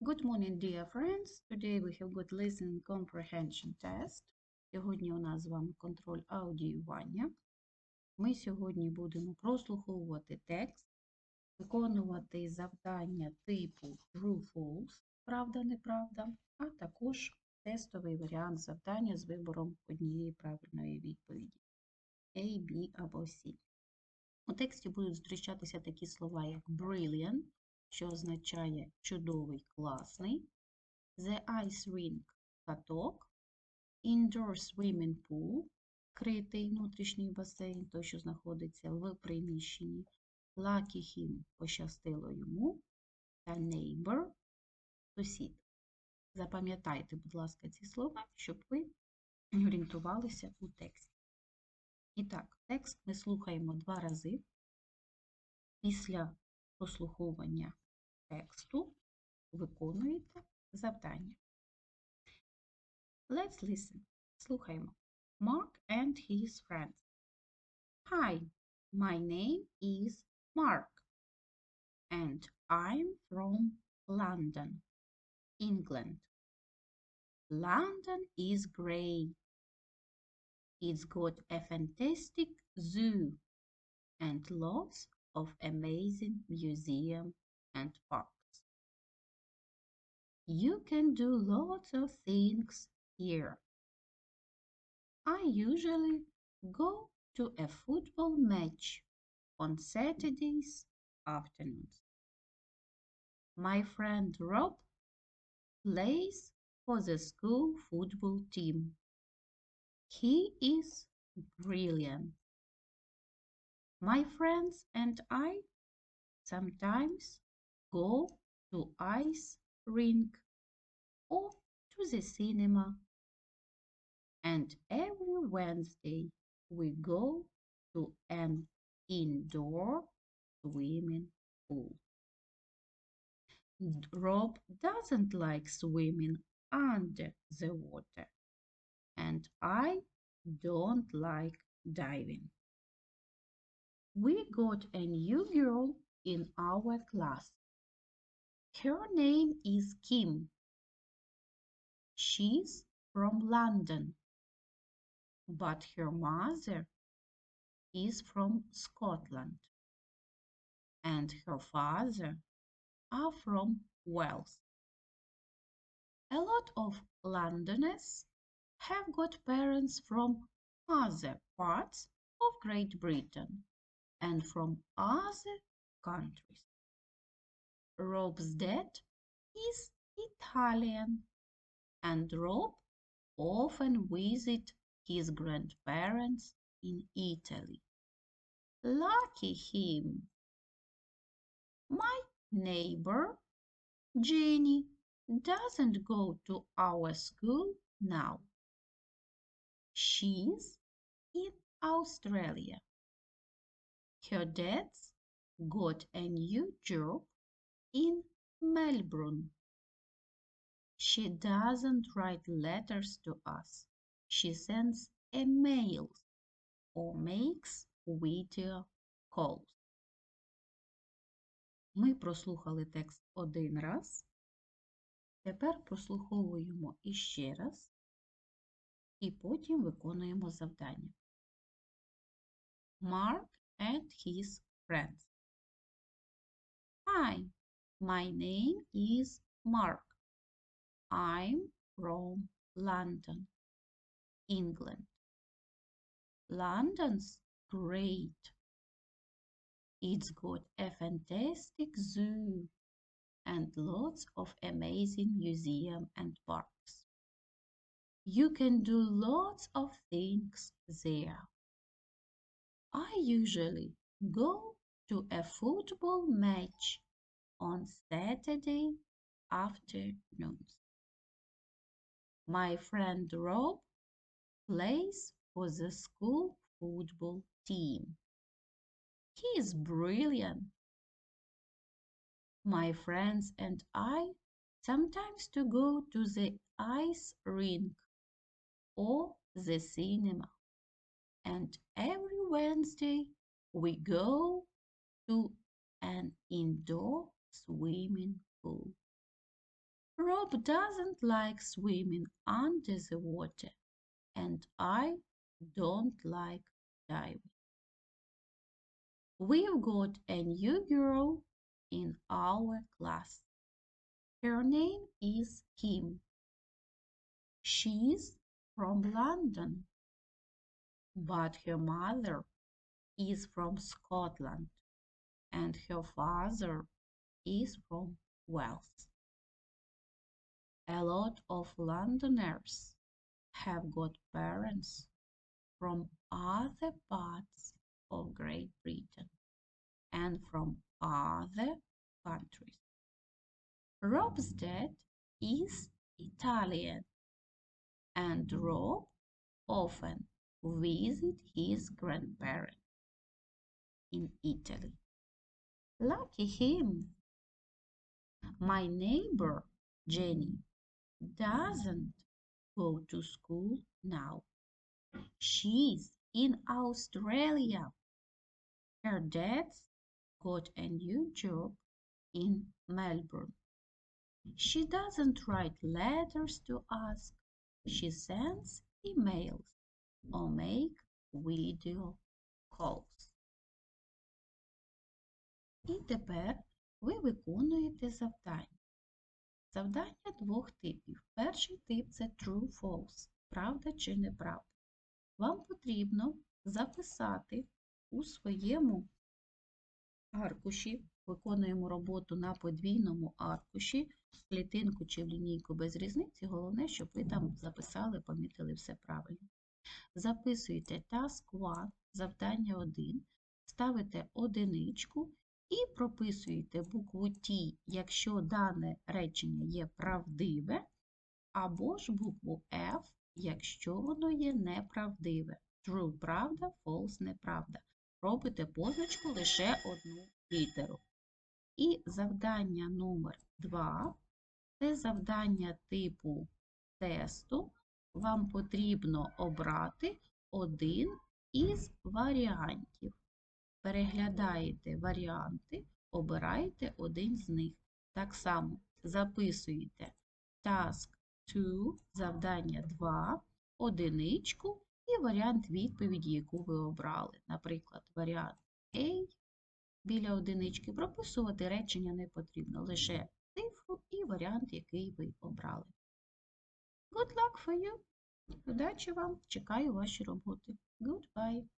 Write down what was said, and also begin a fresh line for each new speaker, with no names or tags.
Good morning, dear friends. Today we have got listening comprehension test. Сьогодні у нас з вами контроль аудіювання. Ми сьогодні будемо прослуховувати текст, виконувати завдання типу True-False, правда-неправда, а також тестовий варіант завдання з вибором однієї правильної відповіді A, B або C. У тексті будуть зустрічатися такі слова, як brilliant, що означає чудовий, класний, the ice rink каток, indoor swimming pool, критий внутрішній басейн, той, що знаходиться в приміщенні, lucky him пощастило йому, та neighbor сусід. Запам'ятайте, будь ласка, ці слова, щоб ви орієнтувалися у тексті. І так, текст ми слухаємо два рази. Після прослуховування тексту виконуєте завдання. Let's listen. Слухаємо. Mark and his friends. Hi, my name is Mark, and I'm from London, England. London is great. It's got a fantastic zoo and lots of amazing museums and parks. You can do lots of things here. I usually go to a football match on Saturdays afternoons. My friend Rob plays for the school football team. He is brilliant. My friends and I sometimes go to ice rink or to the cinema. And every Wednesday we go to an indoor swimming pool. Rob doesn't like swimming under the water, and I don't like diving. We got a new girl in our class. Her name is Kim. She's from London, but her mother is from Scotland, and her father are from Wales. A lot of Londoners have got parents from other parts of Great Britain and from other countries. Rob's dad is Italian, and Rob often visits his grandparents in Italy. Lucky him! My neighbor, Jenny, doesn't go to our school now. She's in Australia. Her dad's got a new job in Melbourne. She doesn't write letters to us. She sends emails or makes video calls. Ми прослухали текст один раз. Тепер прослуховуємо іще раз і потім виконуємо завдання. Mark and his friends. Hi, my name is Mark. I'm from London, England. London's great. It's got a fantastic zoo and lots of amazing museums and parks. You can do lots of things there. I usually go to a football match on Saturday afternoons. My friend Rob plays for the school football team. He is brilliant. My friends and I sometimes to go to the ice rink or the cinema. And every Wednesday we go to an indoor swimming pool. Rob doesn't like swimming under the water, and I don't like diving. We've got a new girl in our class. Her name is Kim. She's from London, but her mother is from Scotland and her father is from Wales. A lot of Londoners have got parents from other parts of Great Britain and from other countries. Rob's dad is Italian and Rob often visit his grandparents in Italy. Lucky him! My neighbor Jenny doesn't go to school now. She's in Australia. Her dad's got a new job in Melbourne. She doesn't write letters to ask. She sends emails or make video calls. І тепер ви виконуєте завдання. Завдання двох типів. Перший тип це true-false, правда чи неправда. Вам потрібно записати у своєму аркуші, виконуємо роботу на подвійному аркуші, клітинку чи в лінійку без різниці. Головне, щоб ви там записали, помітили все правильно. Записуєте task 1, завдання 1, ставите одиничку і прописуєте букву Т, якщо дане речення є правдиве, або ж букву F, якщо воно є неправдиве. True – правда, false – неправда. Робите позначку лише одну літеру. І завдання номер 2 це завдання типу тесту. Вам потрібно обрати один із варіантів. Переглядаєте варіанти, обираєте один з них. Так само записуєте task 2, завдання 2, одиничку і варіант відповіді, яку ви обрали. Наприклад, варіант A біля одинички прописувати речення не потрібно, лише цифру і варіант, який ви обрали. Good luck for you! Удачі вам! Чекаю ваші роботи. Goodbye!